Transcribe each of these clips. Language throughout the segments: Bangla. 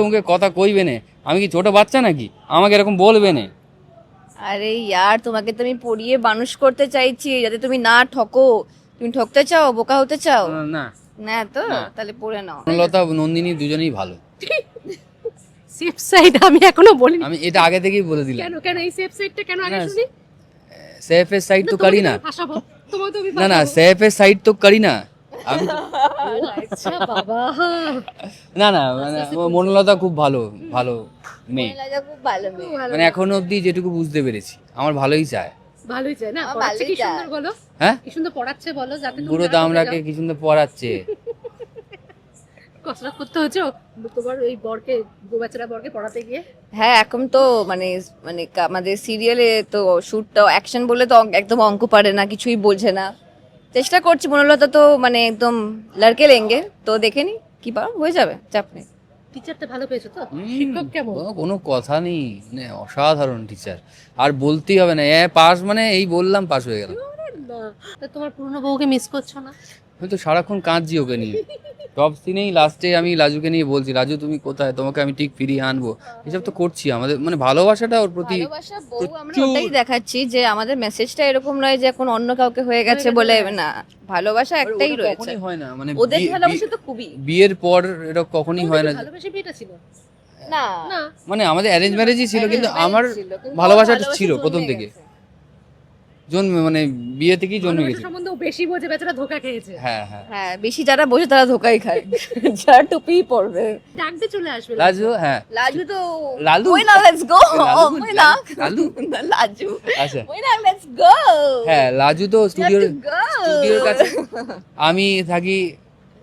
তোমাকে কথা কইবে না? আমি কি ছোট বাচ্চা নাকি? আমাকে এরকম বলবে না। আরে ইয়ার তোমাকে তো আমি পড়িয়ে মানুষ করতে চাইছি যাতে তুমি না ঠকো। তুমি ঠকতে চাও বোকা হতে চাও? না না। তো? তাহলে পড়ে নাও। বনলতা নন্দিনী দুজনেই ভালো। সেফ সাইড আমি এখনও বলিনি। আমি এটা আগে থেকেই বলে দিলাম। কেন কেন এই সেফ সাইডটা কেন আগে শুনি? সেফের সাইড তো করি না। না না। সেফের সাইড তো করি না। আমি আচ্ছা বাবা। না না মানে মনলতা খুব ভালো ভালো মেয়ে। খুব ভালো মেয়ে। মানে এখনও অবধি যেটুকু বুঝতে পেরেছি আমার ভালোই চায়। ভালোই চাই না পড়াচ্ছে কি সুন্দর বলো? হ্যাঁ? কি সুন্দর পড়াচ্ছে বলো যাতে তুমি দামরাকে কি সুন্দর পড়াচ্ছে। কসরত করতে হচ্ছে তোমার এই বরকে গোবাচারা বরকে পড়াতে গিয়ে? হ্যাঁ এখন তো মানে মানে আমাদের সিরিয়ালে তো শুটটা অ্যাকশন বলে তো অঙ্ক- একদম অঙ্ক পারে না কিছুই বোঝে না। চেষ্টা করছি মনোলতা তো মানে একদম লড়কে লেঙ্গে। তো দেখে নি কি পারো হয়ে যাবে চাপ নেই। টিচারটা ভালো পেয়েছ তো? শিক্ষক কেমন? কোনো- কোনো কথা নেই মানে অসাধারণ টিচার। আর বলতেই হবে না এ পাস মানে এই বললাম পাস হয়ে গেল তোমার পুরনো বউকে মিস করছ না? আমি তো সারাক্ষণ কাঁদছি ওকে নিয়ে। টপ সিনেই লাস্টে আমি লাজুকে নিয়ে বলছি রাজু তুমি কোথায়? তোমাকে আমি ঠিক ফিরিয়ে আনব। এসব তো করছি। আমাদের মানে ভালোবাসাটা ওর প্রতি ভালোবাসা আমরা ওটাই দেখাচ্ছি যে আমাদের মেসেজটা এরকম নয় যে এখন অন্য কাউকে হয়ে গেছে বলে হ্যাঁ। না। ভালোবাসা একটাই রয়েছে। হয় না। মানে ওদের ভালোবাসা তো খুবই। বিয়ের পর এটা কখনই হয় না। যে- বিয়েটা ছিল। না। মানে আমাদের অ্যারেঞ্জ ম্যারেজই ছিল কিন্তু আমার ভালোবাসাটা ছিল প্রথম থেকে। জন্মে মানে বিয়ে থেকেই জন্মে গেছে। সম্বন্ধে বেশি বোঝে বেচারা ধোকা খেয়েছে। হ্যাঁ হ্যাঁ। হ্যাঁ বেশি যারা বসে তারা ধোকাই খায়। যারা টুপি পরবে। ডাকতে চলে আসবে রাজু হ্যাঁ। লাজু তো লালু? ওই না লেটস গো ওই না লালু? লাজু। আচ্ছা। ওই না লেটস গো হ্যাঁ লাজু তো স্টুডিওর. স্টুডিওর কাছে। আমি থাকি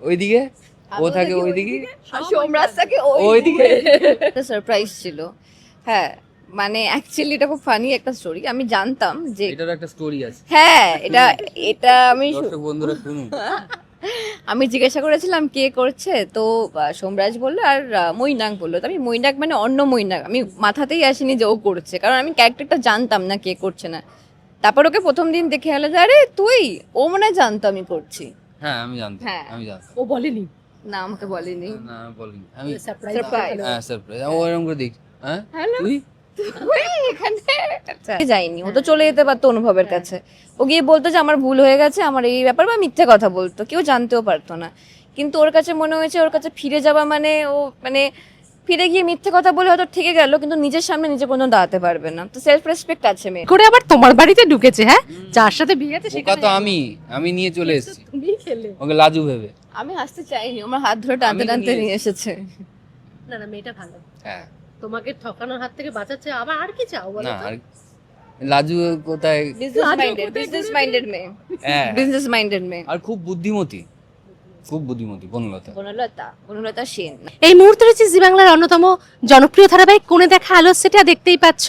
ওইদিকে। ও থাকে ওইদিকে। সোমরাজ থাকে ওইদিকে। একটা সারপ্রাইজ ছিল। হ্যাঁ। মানে অ্যাকচুয়ালি এটা খুব ফানি একটা স্টোরি আমি জানতাম যে এটার একটা স্টোরি আছে। হ্যাঁ এটা এটা আমি দর্শক বন্ধুরা শুনুন। আমি জিজ্ঞাসা করেছিলাম কে করছে তো সোমরাজ বলল আর মৈনাক বলল। আমি মৈনাক মানে অন্য মৈনাক। আমি মাথাতেই আসেনি যে ও করছে কারণ আমি ক্যারেক্টারটা জানতাম না কে করছে না। তারপর ওকে প্রথম দিন দেখে এলো যে আরে তুই ও মনে হয় জানতো আমি করছি। হ্যাঁ আমি জানতাম হ্যাঁ। আমি জানতাম। ও বলেনি? না আমাকে বলেনি। না বলিনি। আমি সারপ্রাইজ Surprise. হ্যাঁ সারপ্রাইজ ও এরকম করে দেখ হ্যাঁ? তুই? এখানে। যাইনি ও তো চলে যেতে পারতো অনুভবের কাছে। ও গিয়ে বলতো যে আমার ভুল হয়ে গেছে আমার এই ব্যাপার বা মিথ্যে কথা বলতো। কেউ জানতেও পারতো না। কিন্তু ওর কাছে মনে হয়েছে ওর কাছে ফিরে যাওয়া মানে ও মানে ফিরে গিয়ে মিথ্যে কথা বলে হয়তো ঠিকই গেল কিন্তু নিজের সামনে নিজে কোনো দাঁড়াতে পারবে না। তো সেলফ রেসপেক্ট আছে মেয়ে করে আবার তোমার বাড়িতে ঢুকেছে হ্যাঁ? যার সাথে বিয়ে আছে তো আমি আমি নিয়ে চলে এসেছি। তুমি খেলে। ওকে লাজু ভেবে। আমি হাসতে চাইনি আমার হাত ধরে টানতে টানতে নিয়ে নিয়ে এসেছে। না না মেয়েটা ভালো। হ্যাঁ। তোমাকে ঠকানোর হাত থেকে বাঁচাচ্ছে আবার আর কি চাও বলো না তো? আর লাজু কোথায়? বিজনেস ঘুরে মাইন্ডেড মেয়ে। হ্যাঁ। বিজনেস মাইন্ডেড মেয়ে। আর খুব বুদ্ধিমতী খুব বুদ্ধিমতী বনলতা। বনলতা বনলতা সেন। এই মুহূর্তে রয়েছে জি বাংলার অন্যতম জনপ্রিয় ধারাবাহিক কোণে দেখা আলো সেটা দেখতেই পাচ্ছ।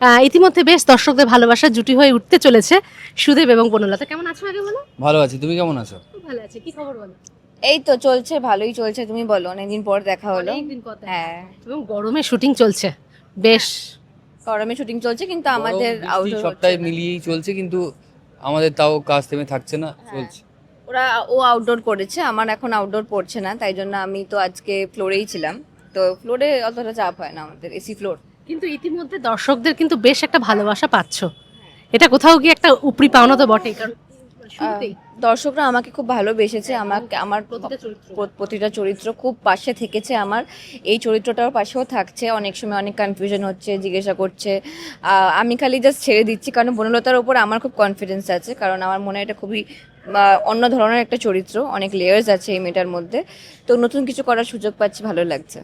আহ, ইতিমধ্যে বেশ দর্শকদের ভালোবাসা জুটি হয়ে উঠতে চলেছে। সুদেব এবং বনলতা কেমন আছো আগে বলো? ভালো আছি তুমি কেমন আছো? খুব ভালো আছে কি খবর বলো? এই তো চলছে ভালোই চলছে তুমি বলো অনেকদিন পর দেখা হলো। অনেকদিন কথা হ্যাঁ। এবং গরমে শুটিং চলছে বেশ। গরমে শুটিং চলছে কিন্তু আমাদের আউটডোর সবটাই মিলিয়েই চলছে কিন্তু আমাদের তাও কাজ থেমে থাকছে না হ্যাঁ। চলছে। ওরা ও আউটডোর করেছে আমার এখন আউটডোর পড়ছে না তাই জন্য আমি তো আজকে ফ্লোরেই ছিলাম। তো ফ্লোরে অতটা চাপ হয় না আমাদের এসি ফ্লোর কিন্তু ইতিমধ্যে দর্শকদের কিন্তু বেশ একটা ভালোবাসা পাচ্ছ। এটা কোথাও গিয়ে একটা উপরি পাওনা তো বটেই কারণ দর্শকরা আমাকে খুব ভালোবেসেছে আমাকে আমার প্রতিটা চরিত্র। প্রতিটা চরিত্র খুব পাশে থেকেছে আমার। এই চরিত্রটার পাশেও থাকছে অনেক সময় অনেক কনফিউশন হচ্ছে জিজ্ঞাসা করছে। আমি খালি জাস্ট ছেড়ে দিচ্ছি কারণ বনলতার উপর আমার খুব কনফিডেন্স আছে কারণ আমার মনে হয় এটা খুবই অন্য ধরনের একটা চরিত্র অনেক লেয়ার্স আছে এই মেয়েটার মধ্যে। তো নতুন কিছু করার সুযোগ পাচ্ছি ভালো লাগছে।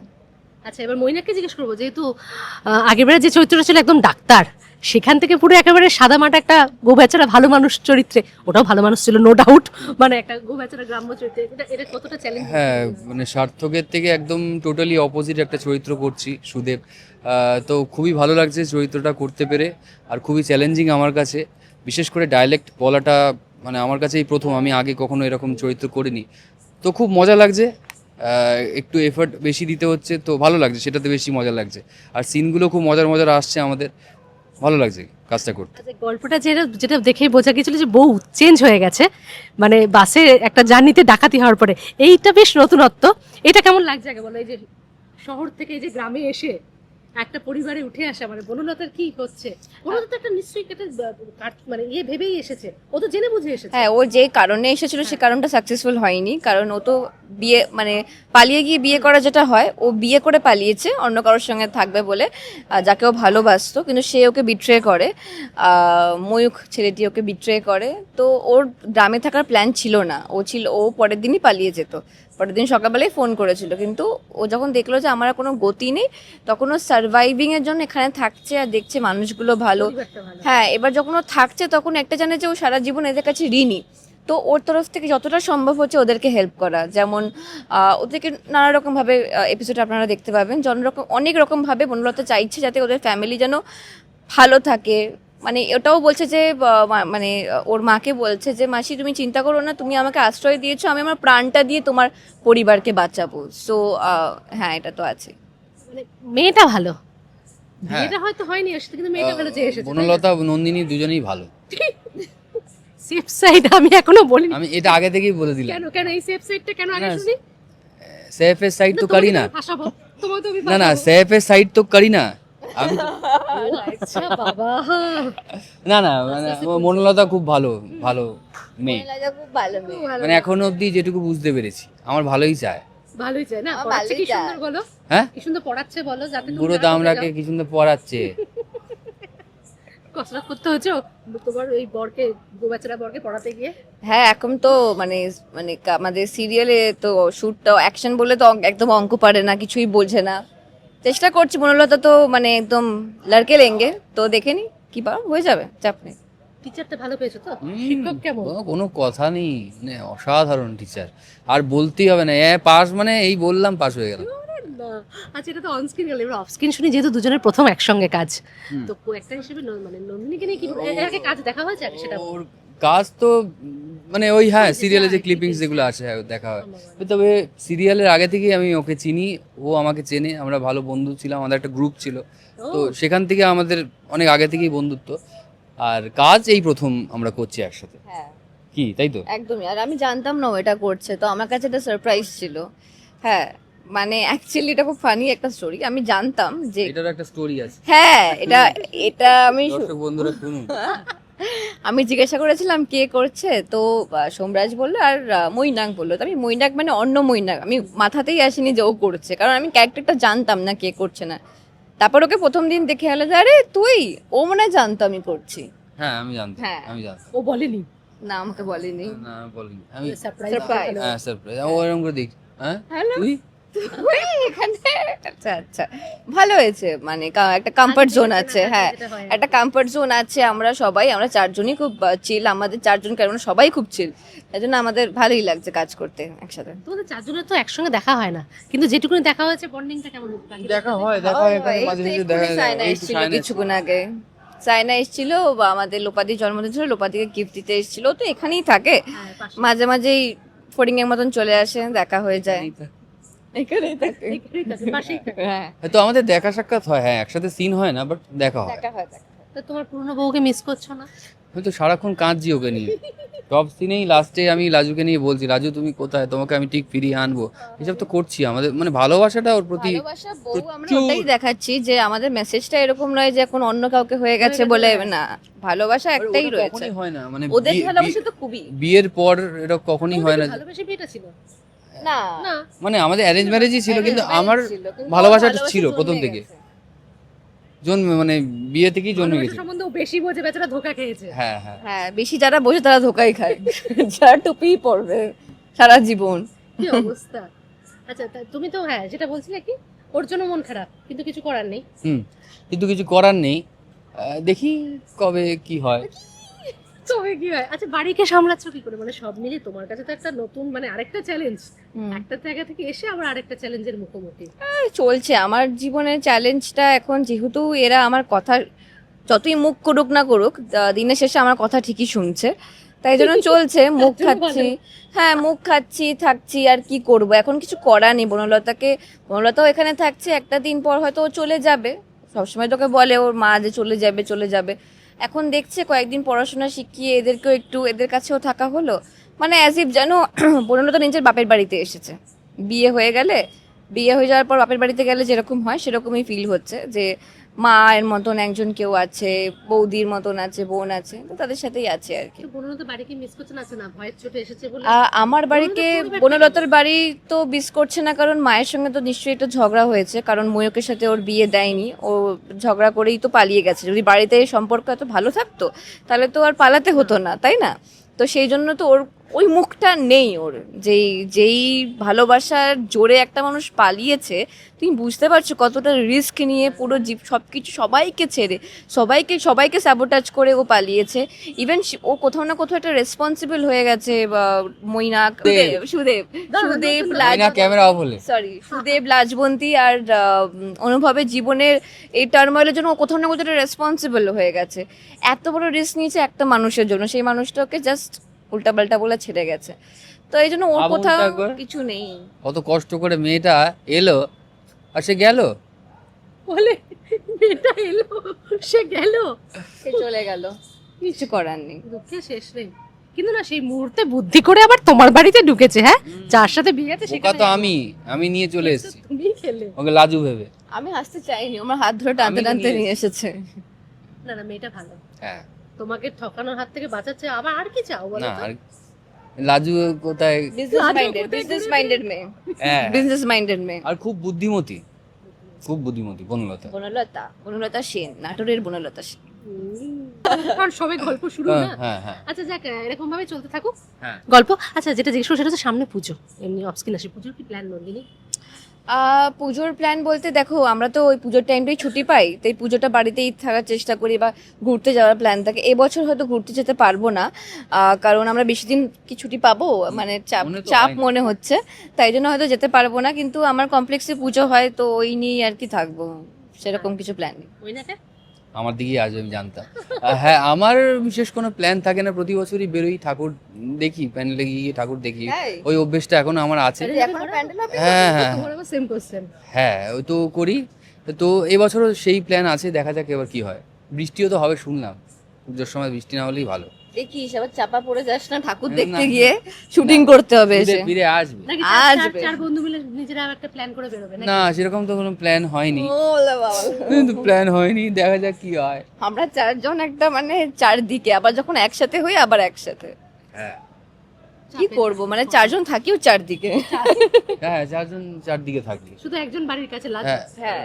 আচ্ছা এবার মইনাকে জিজ্ঞেস করব যেহেতু আগেরবারে যে চরিত্রটা ছিল একদম ডাক্তার সেখান থেকে পুরো একেবারে সাদা মাটা একটা গোবেচারা ভালো মানুষ চরিত্রে। ওটাও ভালো মানুষ ছিল নো ডাউট মানে একটা গোবেচারা গ্রাম্য চরিত্রে। এটা কতটা চ্যালেঞ্জ হ্যাঁ মানে সার্থকের থেকে একদম টোটালি অপোজিট একটা চরিত্র করছি সুদেব। তো খুবই ভালো লাগছে চরিত্রটা করতে পেরে, আর খুবই চ্যালেঞ্জিং আমার কাছে। বিশেষ করে ডায়ালেক্ট বলাটা মানে আমার কাছে এই প্রথম, আমি আগে কখনো এরকম চরিত্র করিনি। তো খুব মজা লাগছে একটু এফর্ট বেশি দিতে হচ্ছে, তো ভালো লাগছে, সেটাতে বেশি মজা লাগছে। আর সিনগুলো খুব মজার মজার আসছে আমাদের। ভালো লাগছে কাজটা করতে। আচ্ছা, গল্পটা যেটা যেটা দেখেই বোঝা গেছিল যে বউ চেঞ্জ হয়ে গেছে মানে বাসে একটা জার্নিতে ডাকাতি হওয়ার পরে। এইটা বেশ নতুনত্ব। এটা কেমন লাগছে আগে বলো? এই যে শহর থেকে এই যে গ্রামে এসে একটা পরিবারে উঠে আসা মানে বনলতার কি হচ্ছে? বনলতা তো একটা নিশ্চয়ই একটা মানে ইয়ে ভেবেই এসেছে। ও তো জেনে বুঝে এসেছে। হ্যাঁ ও যে কারণে এসেছিল সেই কারণটা সাকসেসফুল হয়নি। কারণ ও তো বিয়ে মানে পালিয়ে গিয়ে বিয়ে করা যেটা হয় ও বিয়ে করে পালিয়েছে অন্য কারোর সঙ্গে থাকবে বলে যাকে ও ভালোবাসতো কিন্তু সে ওকে বিট্রে করে। ময়ূখ ছেলেটি ওকে বিট্রে করে। তো ওর গ্রামে থাকার প্ল্যান ছিল না। ও ছিল ও পরের দিনই পালিয়ে যেত। পরের দিন সকালবেলায় ফোন করেছিল। কিন্তু ও যখন দেখল যে আমার কোনো গতি নেই তখন ও সার্ভাইভিং এর জন্য এখানে থাকছে আর দেখছে মানুষগুলো ভালো। হ্যাঁ এবার যখন ও থাকছে তখন একটা জানে যে ও সারা জীবন এদের কাছে ঋণী। তো ওর তরফ থেকে যতটা সম্ভব হচ্ছে ওদেরকে হেল্প করা। যেমন ওদেরকে নানা রকমভাবে এপিসোড আপনারা দেখতে পাবেন। জন রকম অনেক রকমভাবে বনলতা চাইছে যাতে ওদের ফ্যামিলি যেন ভালো থাকে। মানে এটাও বলছে যে মানে ওর মাকে বলছে যে মাসি তুমি চিন্তা করো না তুমি আমাকে আশ্রয় দিয়েছ আমি আমার প্রাণটা দিয়ে তোমার পরিবারকে বাঁচাবো। সো হ্যাঁ এটা তো আছে। মানে মেয়েটা ভালো। হ্যাঁ। বিয়েটা হয়তো হয়নি সাথে কিন্তু মেয়েটা ভালো যে এসেছে বনলতা নন্দিনী দুজনেই ভালো। সেফ সাইড আমি এখনও বলিনি। আমি এটা আগে থেকেই বলে দিলাম। কেন কেন এই সেফ সাইডটা কেন আগে শুনি? সেফের সাইড তো করি না। আমি ফাঁসাবো তোমাকে তো আমি না না। সেফের সাইড তো করি না। আমি আচ্ছা বাবা না না মানে মনলতা খুব ভালো ভালো মেয়ে। খুব ভালো মেয়ে। মানে এখনও অবধি যেটুকু বুঝতে পেরেছি আমার ভালোই চায়। ভালোই চাই না? পড়াচ্ছে কি সুন্দর বলো? হ্যাঁ? কি সুন্দর পড়াচ্ছে বলো যাতে দামরাকে কি সুন্দর পড়াচ্ছে। কসরত করতে হচ্ছে তোমার ওই বরকে গোবাচারা বরকে পড়াতে গিয়ে? হ্যাঁ এখন তো মানে মানে আমাদের সিরিয়ালে তো শুটটা অ্যাকশন বলে তো অঙ্ক- একদম অঙ্ক পারে না কিছুই বোঝে না। চেষ্টা করছি মনোলতা তো মানে একদম লড়কে লেঙ্গে। তো দেখে নি কি পার হয়ে যাবে চাপ নেই। টিচারটা ভালো পেয়েছ তো? শিক্ষক কেমন? কোনো- কথা নেই। মানে অসাধারণ টিচার। আর বলতেই হবে না এ পাস মানে এই বললাম পাস হয়ে গেলাম। না। আচ্ছা এটা তো অন স্ক্রিন গেল। এবার অফ স্ক্রিন শুনি যেহেতু দুজনের প্রথম একসঙ্গে কাজ। তো একটা হিসেবে মানে নন্দিনীকে নিয়ে কি এর আগে কাজ দেখা হয়েছে সেটা? কাজ তো মানে ওই হ্যাঁ সিরিয়ালে যে ক্লিপিংস যেগুলো আছে হ্যাঁ, দেখা হয়। তবে সিরিয়ালের আগে থেকেই আমি ওকে চিনি ও আমাকে চেনে আমরা ভালো বন্ধু ছিলাম আমাদের একটা গ্রুপ ছিল। তো সেখান থেকে আমাদের অনেক আগে থেকেই বন্ধুত্ব। আর কাজ এই প্রথম আমরা করছি একসাথে। হ্যাঁ। কি তাই তো? একদমই। আর আমি জানতাম না ও এটা করছে তো আমার কাছে এটা সারপ্রাইজ ছিল। হ্যাঁ মানে অ্যাকচুয়ালি এটা খুব ফানি একটা স্টোরি আমি জানতাম যে এটার একটা স্টোরি আছে। হ্যাঁ এটা এটা আমি বন্ধুরা শুনুন। আমি জিজ্ঞাসা করেছিলাম কে করছে? তো সোমরাজ বলল আর মৈনাক বলল। তো আমি মৈনাক মানে অন্য মৈনাক। আমি মাথাতেই আসেনি যে ও করছে কারণ আমি ক্যারেক্টারটা জানতাম না কে করছে না। তারপর ওকে প্রথম দিন দেখে এলো যে আরে তুই? ও মনে হয় জানতো আমি করছি। হ্যাঁ আমি জানতাম হ্যাঁ। আমি জানতাম। ও বলেনি? না আমাকে বলেনি। না বলিনি। আমি সারপ্রাইজ হ্যাঁ সারপ্রাইজ ও এরকম করে দেখ হ্যাঁ? তুই? এখানে আচ্ছা আচ্ছা। ভালো হয়েছে মানে একটা কমফর্ট জোন আছে হ্যাঁ। একটা কমফর্ট জোন আছে আমরা সবাই আমরা চারজনই খুব চিল আমাদের চারজন কারণ সবাই খুব চিল তাই জন্য আমাদের ভালোই লাগছে কাজ করতে একসাথে। তোমাদের চারজনের তো একসঙ্গে দেখা হয় না কিন্তু যেটুকুনি দেখা হয়েছে বন্ডিংটা কেমন? দেখা হয় দেখা হয় মাঝে মাঝে দেখা যায় কিছুক্ষণ আগে। সায়না এসেছিল বা আমাদের লোপাদির জন্মদিন ছিল লোপাদিকে গিফট দিতে এসেছিল তো এখানেই থাকে। হ্যাঁ, মাঝে মাঝেই ফড়িং এর মতন চলে আসে দেখা হয়ে যায়। এখানেই থাকে এখানেই থাকে, পাশেই থাকে। হ্যাঁ। তো আমাদের দেখা সাক্ষাৎ হয় হ্যাঁ একসাথে সিন হয় না বাট দেখা হয়। দেখা হয় তো তোমার পুরনো বউকে মিস করছ না? হয়তো সারাক্ষণ কাঁদছি ওকে নিয়ে। সব সিনেই লাস্টে আমি লাজুকে নিয়ে বলছি রাজু তুমি কোথায়? তোমাকে আমি ঠিক ফিরিয়ে আনব। এসব তো করছি আমাদের মানে ভালোবাসাটা ওর প্রতি ভালোবাসা বউ আমরা ওটাই দেখাচ্ছি যে আমাদের মেসেজটা এরকম নয় যে এখন অন্য কাউকে হয়ে গেছে বলে হ্যাঁ। না ভালোবাসা একটাই রয়েছে। হয় না মানে ওদের ভালোবাসা তো খুবই। বিয়ের পর এটা কখনই হয় না ভালোবেসে বিয়েটা ছিল। না। মানে আমাদের অ্যারেঞ্জ ম্যারেজই ছিল কিন্তু আমার ভালোবাসাটা ছিল প্রথম থেকে। জন্মে মানে বিয়ে থেকেই জন্মে গেছে সম্বন্ধে বেশি বোঝে বেচারা ধোকা খেয়েছে। হ্যাঁ হ্যাঁ। হ্যাঁ বেশি যারা বসে তারা ধোকাই খায়। যারা টুপি পরবে সারা জীবন। কি অবস্থা? আচ্ছা তুমি তো হ্যাঁ যেটা বলছিলে কি ওর জন্য মন খারাপ কিন্তু কিছু করার নেই। হুম কিন্তু কিছু করার নেই। আহ, দেখি কবে কি হয়। তবে কি হয়। আচ্ছা বাড়িকে সামলাচ্ছ কি করে? মানে সব মিলিয়ে তোমার কাছে তো একটা নতুন মানে আরেকটা চ্যালেঞ্জ একটা জায়গা থেকে এসে আবার আরেকটা চ্যালেঞ্জের মুখোমুখি। চলছে। আমার জীবনের চ্যালেঞ্জটা এখন যেহেতু এরা আমার কথা যতই মুখ করুক না করুক দিনের শেষে আমার কথা ঠিকই শুনছে। তাই জন্য চলছে। মুখ খাচ্ছি। হ্যাঁ মুখ খাচ্ছি থাকছি আর কি করব? এখন কিছু করা নেই। বনলতাকে বনলতাও এখানে থাকছে। একটা দিন পর হয়তো ও চলে যাবে। সবসময় তোকে বলে ওর মা যে চলে যাবে চলে যাবে। এখন দেখছে কয়েকদিন পড়াশোনা শিখিয়ে এদেরকেও একটু এদের কাছেও থাকা হলো। মানে অ্যাজ ইফ যেন বনলতা নিজের বাপের বাড়িতে এসেছে। বিয়ে হয়ে গেলে, বিয়ে হয়ে যাওয়ার পর বাপের বাড়িতে গেলে যেরকম হয় সেরকমই ফিল হচ্ছে যে মায়ের মতন একজন কেউ আছে বৌদির মতন আছে বোন আছে তো তাদের সাথেই আছে আর কি। মিস আমার বাড়িকে বনলতার বাড়ি তো বিস করছে না কারণ মায়ের সঙ্গে তো নিশ্চয়ই একটু ঝগড়া হয়েছে কারণ ময়ূকের সাথে ওর বিয়ে দেয়নি ও ঝগড়া করেই তো পালিয়ে গেছে। যদি বাড়িতে সম্পর্ক এত ভালো থাকতো তাহলে তো আর পালাতে হতো না তাই না? তো সেই জন্য তো ওর ওই মুখটা নেই ওর। যেই যেই ভালোবাসার জোরে একটা মানুষ পালিয়েছে তুমি বুঝতে পারছ কতটা রিস্ক নিয়ে পুরো জীব সব কিছু সবাইকে ছেড়ে সবাইকে সবাইকে স্যাবোটাজ করে ও পালিয়েছে। ইভেন ও কোথাও না কোথাও একটা রেসপন্সিবল হয়ে গেছে মৈনাক সুদেব সুদেব ক্যামেরা সরি সুদেব লাজবন্তী আর আহ, অনুভবের জীবনের এই টার্ময়েলের জন্য ও কোথাও না কোথাও রেসপন্সিবল হয়ে গেছে। এত বড় রিস্ক নিয়েছে একটা মানুষের জন্য। সেই মানুষটাকে জাস্ট উল্টাপাল্টা বলে ছেড়ে গেছে। তো এই জন্য ওর আবার কোথাও উল্টা কিছু নেই। কত কষ্ট করে মেয়েটা এলো আর সে গেল? বলে মেয়েটা এলো সে গেল। সে চলে গেল। কিছু করার নেই। দুঃখে শেষ নেই। কিন্তু না সেই মুহূর্তে বুদ্ধি করে আবার তোমার বাড়িতে ঢুকেছে হ্যাঁ? যার সাথে বিয়ে আছে বোকা সেখানে তো আমি আমি নিয়ে চলে এসেছি। তুমি খেলে। ওকে লাজু ভেবে। আমি হাসতে চাইনি আমার হাত ধরে টানতে আমি টানতে নিয়ে নিয়ে এসেছে। না না মেয়েটা ভালো। হ্যাঁ। তোমাকে ঠকানোর হাত থেকে বাঁচাচ্ছে আবার আর কি চাও বলো না তো? আর লাজু কোথায়? বিজনেস কোথায় বিজনেস মাইন্ডেড মেয়ে। হ্যাঁ। বিজনেস মাইন্ডেড মেয়ে। আর খুব বুদ্ধিমতী। খুব বুদ্ধিমতী বনলতা। বনলতা বনলতা সেন নাটোরের বনলতা সেন। কারণ সবাই গল্প শুরু হ্যাঁ না? হ্যাঁ হ্যাঁ। আচ্ছা যাক এরকম ভাবে চলতে থাকুক। হ্যাঁ। গল্প? আচ্ছা যেটা জিজ্ঞেস করো সেটা হচ্ছে সামনে পুজো। এমনি অফস্কিন আসে। পুজোর কি প্ল্যান নন্দিনী পুজোর প্ল্যান বলতে দেখো আমরা তো ওই পুজোর টাইমটাই ছুটি পাই তাই পুজোটা বাড়িতেই থাকার চেষ্টা করি বা ঘুরতে যাওয়ার প্ল্যান থাকে। এবছর হয়তো ঘুরতে যেতে পারব না কারণ আমরা বেশি দিন কি ছুটি পাবো? মানে চাপ চাপ মনে হচ্ছে তাই জন্য হয়তো যেতে পারব না কিন্তু আমার কমপ্লেক্সে পুজো হয় তো ওই নিয়েই আর কি থাকব সেরকম কিছু প্ল্যান নেই। আমার দিকেই আসবে আমি জানতাম। হ্যাঁ আমার বিশেষ কোনো প্ল্যান থাকে না প্রতি বছরই বেরোই ঠাকুর দেখি প্যান্ডেলে গিয়ে ঠাকুর দেখি। ওই অভ্যেসটা এখনও আমার আছে। এখনও প্যান্ডেল হবে? হ্যাঁ হ্যাঁ আবার সেম কোশ্চেন হ্যাঁ ওই তো করি। তো এবছরও সেই প্ল্যান আছে দেখা যাক এবার কি হয়। বৃষ্টিও তো হবে শুনলাম। পুজোর সময় বৃষ্টি না হলেই ভালো। দেখিস আবার চাপা পড়ে যাস না ঠাকুর দেখতে গিয়ে শুটিং করতে হবে এসে। ফিরে আসবে। আসবে। চার বন্ধু মিলে নিজেরা একটা প্ল্যান করে বেরোবে না সেরকম তো কোনো প্ল্যান হয়নি। কিন্তু প্ল্যান হয়নি দেখা যাক কি হয়। আমরা চারজন একটা মানে চারদিকে আবার যখন একসাথে হই আবার একসাথে। হ্যাঁ। কি করব? মানে চারজন থাকিও চারদিকে। হ্যাঁ চারজন চারদিকে থাকি। শুধু একজন বাড়ির কাছে লাজু? হ্যাঁ হ্যাঁ।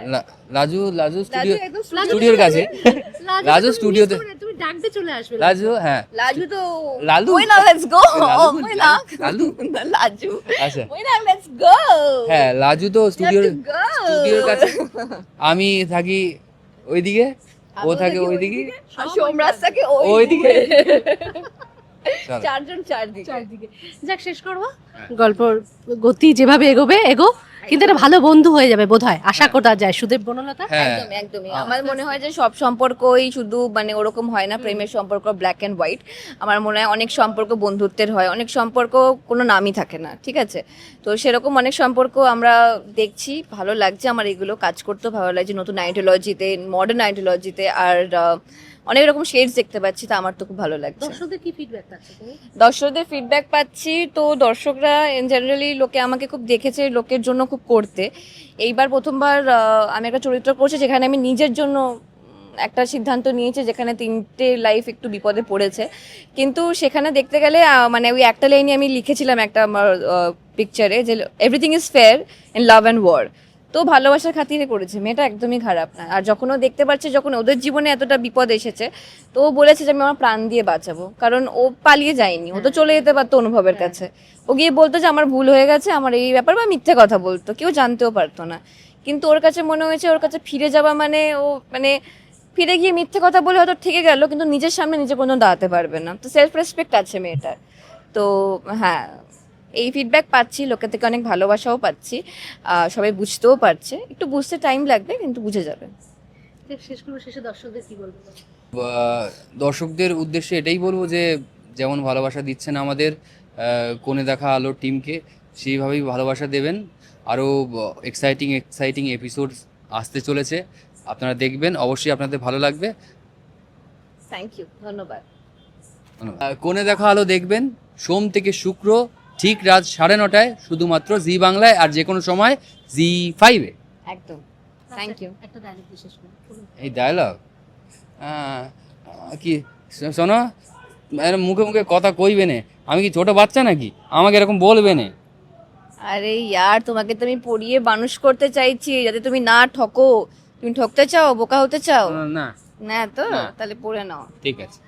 লাজু লাজু স্টুডিও লাজু একদম লাজু স্টুডিওর কাছে। লাজু স্টুডিওতে- তুমি ডাকতে চলে আসবে। লাজু হ্যাঁ। লাজু তো লালু? ওই না লেটস গো ওই না। লালু? লাজু। আচ্ছা। ওই না লেটস গো হ্যাঁ লাজু তো স্টুডিওর স্টুডিওর কাছে। আমি থাকি ওইদিকে। ও থাকে ওইদিকে। সোমরাজ থাকে ওইদিকে। চারজন চারদিকে। চারদিকে। যাক শেষ করব। গল্পর গতি যেভাবে এগোবে এগো। কিন্তু একটা ভালো বন্ধু হয়ে যাবে বোধ হয়। আশা করা যায়। সুদেব বনলতা? হ্যাঁ। একদম একদমই। আমার মনে হয় যে সব সম্পর্কই শুধু মানে ওরকম হয় না প্রেমের সম্পর্ক ব্ল্যাক অ্যান্ড হোয়াইট আমার মনে হয় অনেক সম্পর্ক বন্ধুত্বের হয়। অনেক সম্পর্ক কোনো নামই থাকে না ঠিক আছে? তো সেরকম অনেক সম্পর্ক আমরা দেখছি। ভালো লাগছে আমার এগুলো। কাজ করতেও ভালো লাগছে। নতুন আইডিওলজিতে মডার্ন আইডিওলজিতে। আর অনেক রকম শেডস দেখতে পাচ্ছি তো আমার তো খুব ভালো লাগছে। দর্শকদের কি ফিডব্যাক পাচ্ছ দর্শকদের ফিডব্যাক পাচ্ছি তো দর্শকরা ইন জেনারেলি লোকে আমাকে খুব দেখেছে লোকের জন্য খুব করতে। এইবার প্রথমবার আমি একটা চরিত্র করছি যেখানে আমি নিজের জন্য একটা সিদ্ধান্ত নিয়েছি যেখানে তিনটে লাইফ একটু বিপদে পড়েছে। কিন্তু সেখানে দেখতে গেলে মানে ওই একটা লাইনে আমি লিখেছিলাম একটা আমার পিকচারে যে everything is fair in love and war তো ভালোবাসার খাতিরে করেছে। মেয়েটা একদমই খারাপ না। আর যখন ও দেখতে পাচ্ছে যখন ওদের জীবনে এতটা বিপদ এসেছে তো ও বলেছে যে আমি আমার প্রাণ দিয়ে বাঁচাবো। কারণ ও পালিয়ে যায়নি। ও তো চলে যেতে পারতো অনুভবের কাছে। ও গিয়ে বলতো যে আমার ভুল হয়ে গেছে আমার এই ব্যাপার বা মিথ্যে কথা বলতো। কেউ জানতেও পারতো না। কিন্তু ওর কাছে মনে হয়েছে ওর কাছে ফিরে যাওয়া মানে ও মানে ফিরে গিয়ে মিথ্যে কথা বলে হয়তো থেকে গেল কিন্তু নিজের সামনে নিজে কোনো দাঁড়াতে পারবে না। তো সেলফ রেসপেক্ট আছে মেয়েটার। তো হ্যাঁ। এই ফিডব্যাক পাচ্ছি লোকের থেকে অনেক ভালোবাসাও পাচ্ছি। সবাই বুঝতেও পারছে। একটু বুঝতে টাইম লাগবে কিন্তু বুঝে যাবে। যাক, শেষ করব শেষে দর্শকদের কি বলব? দর্শকদের উদ্দেশ্যে এটাই বলব যে যেমন ভালোবাসা দিচ্ছেন আমাদের কোণে দেখা আলোর টিমকে সেইভাবেই ভালোবাসা দেবেন। আরও এক্সাইটিং এক্সাইটিং এপিসোড আসতে চলেছে। আপনারা দেখবেন অবশ্যই আপনাদের ভালো লাগবে। থ্যাংক ইউ ধন্যবাদ। কোণে দেখা আলো দেখবেন। সোম থেকে শুক্র ঠিক রাত সাড়ে নটায় শুধুমাত্র জি বাংলায় আর যে কোনো সময় জি ফাইভে একদম। থ্যাংক ইউ একটা ডায়লগ বিশেষ এই ডায়লগ কি শোনো মুখে মুখে কথা কইবে না। আমি কি ছোট বাচ্চা নাকি? আমাকে এরকম বলবে না। আরে ইয়ার তোমাকে তো আমি পড়িয়ে মানুষ করতে চাইছি যাতে তুমি না ঠকো। তুমি ঠকতে চাও বোকা হতে চাও? না। না তো? তাহলে পড়ে নাও। ঠিক আছে।